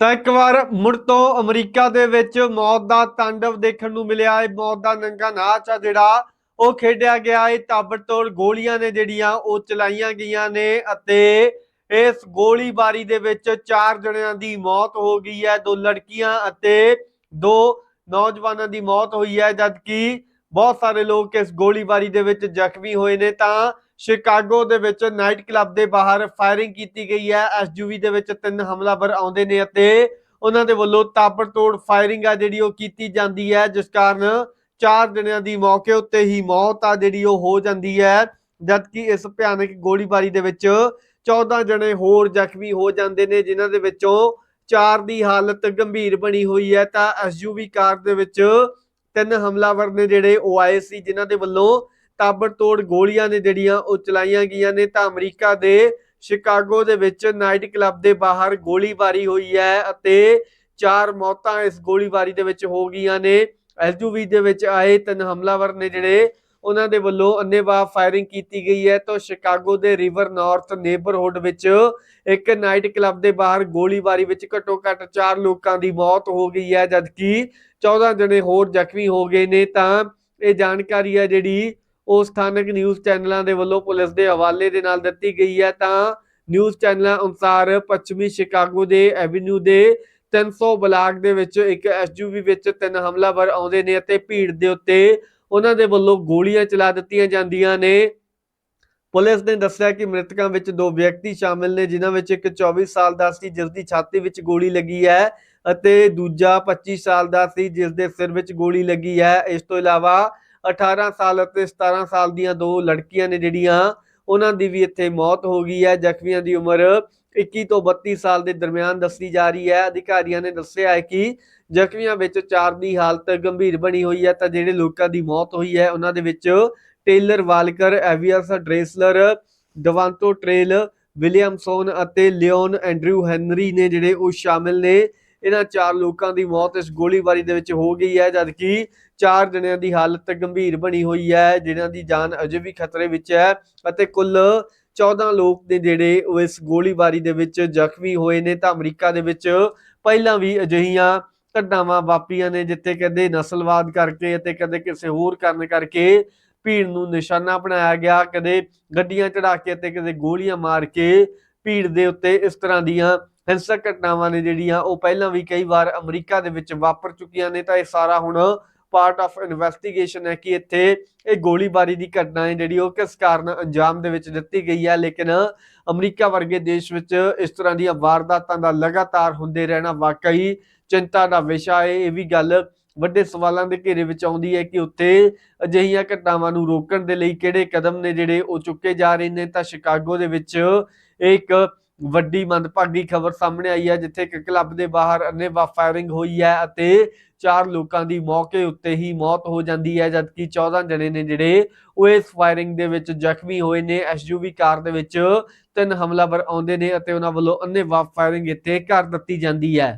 ਤਾਂ ਇੱਕ ਵਾਰ ਮੁੜ ਤੋਂ ਅਮਰੀਕਾ ਦੇ ਵਿੱਚ ਮੌਤ ਦਾ ਤਾਂਡਵ ਦੇਖਣ ਨੂੰ ਮਿਲਿਆ ਹੈ। ਮੌਤ ਦਾ ਨੰਗਾ ਨਾਚ ਆ ਜਿਹੜਾ, ਉਹ ਖੇਡਿਆ ਗਿਆ ਹੈ। ਤਾਬੜਤੋੜ ਗੋਲੀਆਂ ਨੇ ਜਿਹੜੀਆਂ, ਉਹ ਚਲਾਈਆਂ ਗਈਆਂ ਨੇ ਅਤੇ ਇਸ ਗੋਲੀਬਾਰੀ ਦੇ ਵਿੱਚ ਚਾਰ ਜਣਿਆਂ ਦੀ ਮੌਤ ਹੋ ਗਈ ਹੈ। ਦੋ ਲੜਕੀਆਂ ਅਤੇ ਦੋ ਨੌਜਵਾਨਾਂ ਦੀ ਮੌਤ ਹੋਈ ਹੈ। ਜਦਕਿ ਬਹੁਤ ਸਾਰੇ ਲੋਕ ਇਸ ਗੋਲੀਬਾਰੀ ਦੇ ਵਿੱਚ ਜ਼ਖਮੀ ਹੋਏ ਨੇ ਤਾਂ ਸ਼ਿਕਾਗੋ ਦੇ ਵਿੱਚ ਨਾਈਟ ਕਲੱਬ ਦੇ ਬਾਹਰ ਫਾਇਰਿੰਗ ਕੀਤੀ ਗਈ ਹੈ। ਐਸਯੂਵੀ ਦੇ ਵਿੱਚ ਤਿੰਨ ਹਮਲਾਵਰ ਆਉਂਦੇ ਨੇ ਅਤੇ ਉਹਨਾਂ ਦੇ ਵੱਲੋਂ ਤਾਬੜਤੋੜ ਫਾਇਰਿੰਗ ਆ ਜਿਹੜੀ ਉਹ ਕੀਤੀ ਜਾਂਦੀ ਹੈ, ਜਿਸ ਕਾਰਨ ਚਾਰ ਜਣਿਆਂ ਦੀ ਮੌਕੇ ਉੱਤੇ ਹੀ ਮੌਤ ਆ ਜਿਹੜੀ ਉਹ ਹੋ ਜਾਂਦੀ ਹੈ। ਜਦਕਿ ਇਸ ਭਿਆਨਕ ਗੋਲੀਬਾਰੀ ਦੇ ਵਿੱਚ 14 ਜਣੇ ਹੋਰ ਜ਼ਖਮੀ ਹੋ ਜਾਂਦੇ ਨੇ, ਜਿਨ੍ਹਾਂ ਦੇ ਵਿੱਚੋਂ ਚਾਰ ਦੀ ਹਾਲਤ ਗੰਭੀਰ ਬਣੀ ਹੋਈ ਹੈ। ਤਾਂ ਐਸਯੂਵੀ ਕਾਰ ਦੇ ਵਿੱਚ ਤਿੰਨ ਹਮਲਾਵਰ ਨੇ ਜਿਹੜੇ ਉਹ ਆਏ ਸੀ, ਜਿਨ੍ਹਾਂ ਦੇ ਵੱਲੋਂ ਤਾਬੜਤੋੜ ਗੋਲੀਆਂ ਨੇ ਜਿਹੜੀਆਂ ਉਹ ਚਲਾਈਆਂ ਗਈਆਂ ਨੇ ਤਾਂ ਅਮਰੀਕਾ ਦੇ ਸ਼ਿਕਾਗੋ ਦੇ ਵਿੱਚ ਨਾਈਟ ਕਲੱਬ ਦੇ ਬਾਹਰ ਗੋਲੀਬਾਰੀ ਹੋਈ ਹੈ ਅਤੇ ਚਾਰ ਮੌਤਾਂ ਇਸ ਗੋਲੀਬਾਰੀ ਦੇ ਵਿੱਚ ਹੋ ਗਈਆਂ ਨੇ। ਐਸਯੂਵੀ ਦੇ ਵਿੱਚ ਆਏ ਤਿੰਨ ਹਮਲਾਵਰ ਨੇ ਜਿਹੜੇ, ਉਹਨਾਂ ਦੇ ਵੱਲੋਂ ਅੰਨੇਵਾਹ ਫਾਇਰਿੰਗ ਕੀਤੀ ਗਈ ਹੈ। ਤਾਂ ਸ਼ਿਕਾਗੋ ਦੇ ਰਿਵਰ ਨਾਰਥ ਨੇਬਰਹੁੱਡ ਵਿੱਚ ਇੱਕ ਨਾਈਟ ਕਲੱਬ ਦੇ ਬਾਹਰ ਗੋਲੀਬਾਰੀ ਵਿੱਚ ਘੱਟੋ ਘੱਟ 4 ਲੋਕਾਂ ਦੀ ਮੌਤ ਹੋ ਗਈ ਹੈ। ਜਦਕਿ 14 ਜਣੇ ਹੋਰ ਜ਼ਖਮੀ ਹੋ ਗਏ ਨੇ ਤਾਂ ਇਹ ਜਾਣਕਾਰੀ ਹੈ ਜਿਹੜੀ ਉਹ ਸਥਾਨਕ ਨਿਊਜ਼ ਚੈਨਲਾਂ ਦੇ ਵੱਲੋਂ ਪੁਲਿਸ ਦੇ ਹਵਾਲੇ ਦੇ ਨਾਲ ਦਿੱਤੀ ਗਈ ਹੈ। ਤਾਂ ਨਿਊਜ਼ ਚੈਨਲਾਂ ਅਨੁਸਾਰ ਪੱਛਮੀ ਸ਼ਿਕਾਗੋ ਦੇ ਐਵਨਿਊ ਦੇ 300 ਬਲਾਕ ਦੇ ਵਿੱਚ ਇੱਕ ਐਸਯੂਵੀ ਵਿੱਚ ਤਿੰਨ ਹਮਲਾਵਰ ਆਉਂਦੇ ਨੇ ਅਤੇ ਭੀੜ ਦੇ ਉੱਤੇ ਉਹਨਾਂ ਦੇ ਵੱਲੋਂ ਗੋਲੀਆਂ ਚਲਾ ਦਿੱਤੀਆਂ ਜਾਂਦੀਆਂ ਨੇ। ਪੁਲਿਸ ਨੇ ਦੱਸਿਆ ਕਿ ਮ੍ਰਿਤਕਾਂ ਵਿੱਚ ਦੋ ਵਿਅਕਤੀ ਸ਼ਾਮਿਲ ਨੇ, ਜਿਨ੍ਹਾਂ ਵਿੱਚ ਇੱਕ 24 ਸਾਲ ਦਾ ਸੀ, ਜਿਸ ਦੀ ਛਾਤੀ ਵਿੱਚ ਗੋਲੀ ਲੱਗੀ ਹੈ ਅਤੇ ਦੂਜਾ 25 ਸਾਲ ਦਾ ਸੀ, ਜਿਸ ਦੇ ਸਿਰ ਵਿੱਚ ਗੋਲੀ ਲੱਗੀ ਹੈ। ਇਸ ਤੋਂ ਇਲਾਵਾ 18 ਸਾਲ ਅਤੇ 17 ਸਾਲ ਦੀਆਂ ਦੋ ਲੜਕੀਆਂ ਨੇ ਜਿਹੜੀਆਂ, ਉਹਨਾਂ ਦੀ ਵੀ ਇੱਥੇ ਮੌਤ ਹੋ ਗਈ ਹੈ। ਜ਼ਖਮੀਆਂ ਦੀ ਉਮਰ 21 ਤੋਂ 32 ਸਾਲ ਦੇ ਦਰਮਿਆਨ ਦੱਸੀ ਜਾ ਰਹੀ ਹੈ। ਅਧਿਕਾਰੀਆਂ ਨੇ ਦੱਸਿਆ ਹੈ ਕਿ ਜ਼ਖਮੀਆਂ ਵਿੱਚ ਚਾਰ ਦੀ ਹਾਲਤ ਗੰਭੀਰ ਬਣੀ ਹੋਈ ਹੈ, ਤਾਂ ਜਿਹੜੇ ਲੋਕਾਂ ਦੀ ਮੌਤ ਹੋਈ ਹੈ, ਉਹਨਾਂ ਦੇ ਵਿੱਚ ਟੇਲਰ ਵਾਲਕਰ, ਐਵੀਅਸ ਡ੍ਰੇਸਲਰ, ਡਵਾਂਟੋ ਟ੍ਰੇਲ ਵਿਲੀਅਮਸਨ ਅਤੇ ਲਿਓਨ ਐਂਡਰਿਊ ਹੈਨਰੀ ਨੇ ਜਿਹੜੇ ਉਹ ਸ਼ਾਮਿਲ ਨੇ। ਇਹਨਾਂ ਚਾਰ ਲੋਕਾਂ ਦੀ ਮੌਤ ਇਸ ਗੋਲੀਬਾਰੀ ਦੇ ਵਿੱਚ ਹੋ ਗਈ ਹੈ, ਜਦਕਿ ਚਾਰ ਜਣਿਆਂ ਦੀ ਹਾਲਤ ਗੰਭੀਰ ਬਣੀ ਹੋਈ ਹੈ, ਜਿਨ੍ਹਾਂ ਦੀ ਜਾਨ ਅਜੇ ਵੀ ਖਤਰੇ ਵਿੱਚ ਹੈ ਅਤੇ ਕੁੱਲ 14 ਲੋਕ ਨੇ ਜਿਹੜੇ ਉਹ ਇਸ ਗੋਲੀਬਾਰੀ ਦੇ ਵਿੱਚ ਜ਼ਖਮੀ ਹੋਏ ਨੇ। ਤਾਂ ਅਮਰੀਕਾ ਦੇ ਵਿੱਚ ਪਹਿਲਾਂ ਵੀ ਅਜਿਹੀਆਂ ਘਟਨਾਵਾਂ ਵਾਪਰੀਆਂ ਨੇ, ਜਿੱਥੇ ਕਦੇ ਨਸਲਵਾਦ ਕਰਕੇ ਅਤੇ ਕਦੇ ਕਿਸੇ ਹੋਰ ਕਾਰਨ ਕਰਕੇ ਭੀੜ ਨੂੰ ਨਿਸ਼ਾਨਾ ਬਣਾਇਆ ਗਿਆ। ਕਦੇ ਗੱਡੀਆਂ ਚੜਾ ਕੇ ਅਤੇ ਕਦੇ ਗੋਲੀਆਂ ਮਾਰ ਕੇ ਭੀੜ ਦੇ ਉੱਤੇ ਇਸ ਤਰ੍ਹਾਂ ਦੀਆਂ ਹਿੰਸਕ ਘਟਨਾਵਾਂ ਨੇ ਜਿਹੜੀਆਂ ਉਹ ਪਹਿਲਾਂ ਵੀ ਕਈ ਵਾਰ ਅਮਰੀਕਾ ਦੇ ਵਿੱਚ ਵਾਪਰ ਚੁੱਕੀਆਂ ਨੇ, ਤਾਂ ਇਹ ਸਾਰਾ ਹੁਣ ਪਾਰਟ ਆਫ ਇਨਵੈਸਟੀਗੇਸ਼ਨ ਹੈ ਕਿ ਇੱਥੇ ਇਹ ਗੋਲੀਬਾਰੀ ਦੀ ਘਟਨਾ ਹੈ ਜਿਹੜੀ ਉਹ ਕਿਸ ਕਾਰਨ ਅੰਜਾਮ ਦੇ ਵਿੱਚ ਦਿੱਤੀ ਗਈ ਹੈ। ਲੇਕਿਨ ਅਮਰੀਕਾ ਵਰਗੇ ਦੇਸ਼ ਵਿੱਚ ਇਸ ਤਰ੍ਹਾਂ ਦੀਆਂ ਵਾਰਦਾਤਾਂ ਦਾ ਲਗਾਤਾਰ ਹੁੰਦੇ ਰਹਿਣਾ ਵਾਕਈ ਚਿੰਤਾ ਦਾ ਵਿਸ਼ਾ ਹੈ। ਇਹ ਵੀ ਗੱਲ ਵੱਡੇ ਸਵਾਲਾਂ ਦੇ ਘੇਰੇ ਵਿੱਚ ਆਉਂਦੀ ਹੈ ਕਿ ਉੱਥੇ ਅਜਿਹੀਆਂ ਘਟਨਾਵਾਂ ਨੂੰ ਰੋਕਣ ਦੇ ਲਈ ਕਿਹੜੇ ਕਦਮ ਨੇ ਜਿਹੜੇ ਉਹ ਚੁੱਕੇ ਜਾ ਰਹੇ ਨੇ। ਤਾਂ ਸ਼ਿਕਾਗੋ ਦੇ ਵਿੱਚ ਇੱਕ ਵੱਡੀ ਮੰਦਭਾਗੀ ਖਬਰ ਸਾਹਮਣੇ ਆਈ ਹੈ, ਜਿੱਥੇ ਇੱਕ ਕਲੱਬ ਦੇ ਬਾਹਰ ਅੰਨੇਵਾਹ ਫਾਇਰਿੰਗ ਹੋਈ ਹੈ ਅਤੇ ਚਾਰ ਲੋਕਾਂ ਦੀ ਮੌਕੇ ਉੱਤੇ ਹੀ ਮੌਤ ਹੋ ਜਾਂਦੀ ਹੈ, ਜਦਕਿ 14 ਜਣੇ ਨੇ ਜਿਹੜੇ ਉਹ ਇਸ ਫਾਇਰਿੰਗ ਦੇ ਵਿੱਚ ਜ਼ਖਮੀ ਹੋਏ ਨੇ। ਐਸਯੂਵੀ ਕਾਰ ਦੇ ਵਿੱਚ ਤਿੰਨ ਹਮਲਾਵਰ ਆਉਂਦੇ ਨੇ ਅਤੇ ਉਹਨਾਂ ਵੱਲੋਂ ਅੰਨੇਵਾਹ ਫਾਇਰਿੰਗ ਇੱਥੇ ਕਰ ਦਿੱਤੀ ਜਾਂਦੀ ਹੈ।